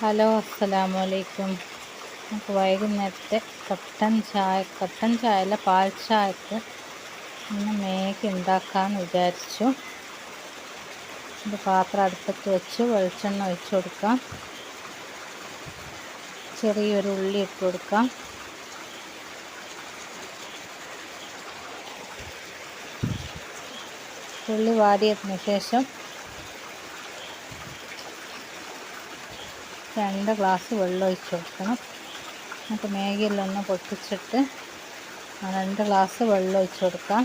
Hello അസ്സലാമു അലൈക്കും നമുക്ക് വൈകുന്നേരത്തെ കട്ടൻ ചായ കട്ടൻ ചായ അല്ല പാൽ ചായക്ക് ഇന്ന് മേക്ക് ഉണ്ടാക്കാമെന്ന് വിചാരിച്ചു. ഇത് പാത്രം അടുപ്പത്ത് വെച്ച് വെളിച്ചെണ്ണ ഒഴിച്ചു കൊടുക്കാം. ചെറിയൊരു ഉള്ളി ഇട്ട് കൊടുക്കാം. ഉള്ളി വാടിയതിന് ശേഷം രണ്ട് ഗ്ലാസ് വെള്ളം ഒഴിച്ച് കൊടുക്കണം. എന്നിട്ട് മേഗിയിലൊന്ന് പൊട്ടിച്ചിട്ട് രണ്ട് ഗ്ലാസ് വെള്ളം ഒഴിച്ച് കൊടുക്കാം.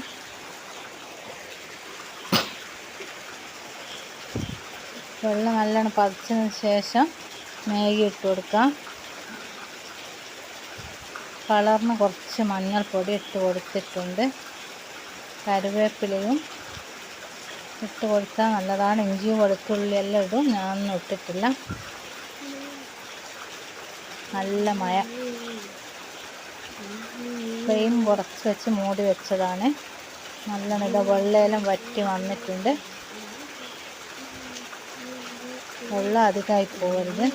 വെള്ളം നല്ലോണം പതിച്ചതിന് ശേഷം മേഗി ഇട്ട് കൊടുക്കാം. കളറിന് കുറച്ച് മഞ്ഞൾപ്പൊടി ഇട്ട് കൊടുത്തിട്ടുണ്ട്. കരുവേപ്പിലയും ഇട്ട് കൊടുത്താൽ നല്ലതാണ്. ഇഞ്ചിയും വെളുത്തുള്ളി എല്ലാം ഇടും. ഞാനൊന്നും ഇട്ടിട്ടില്ല. നല്ല മഴ. ഫ്രെയിം കുറച്ച് വെച്ച് മൂടി വെച്ചതാണ്. നല്ല നില വെള്ളയെല്ലാം വറ്റി വന്നിട്ടുണ്ട്. വെള്ളം അധികമായി പോകരുത്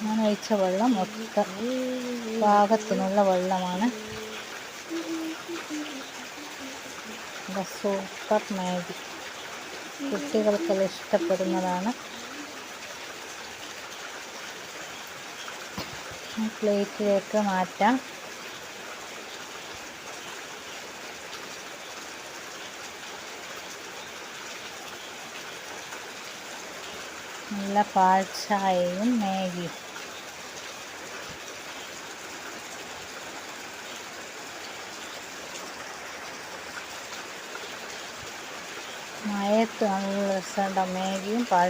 ഞാൻ ഒഴിച്ച വെള്ളം മൊത്ത പാകത്തിനുള്ള വെള്ളമാണ്. Super Maggi. കുട്ടികൾക്കെല്ലാം ഇഷ്ടപ്പെടുന്നതാണ്. പ്ലേറ്റിലേക്ക് മാറ്റാം നല്ല പാൽ ചായയും മാഗിയും മയത്ത് നല്ല രസമുണ്ടാവും മാഗിയും പാൽ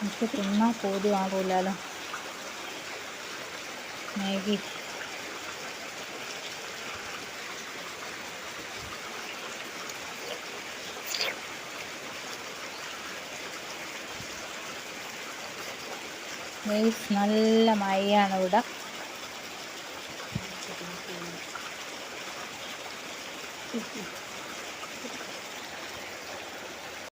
എനിക്ക് തിന്നാൻ പോലും മാറൂലല്ലോ മാഗി നല്ല മഴയാണ് ഇവിടെ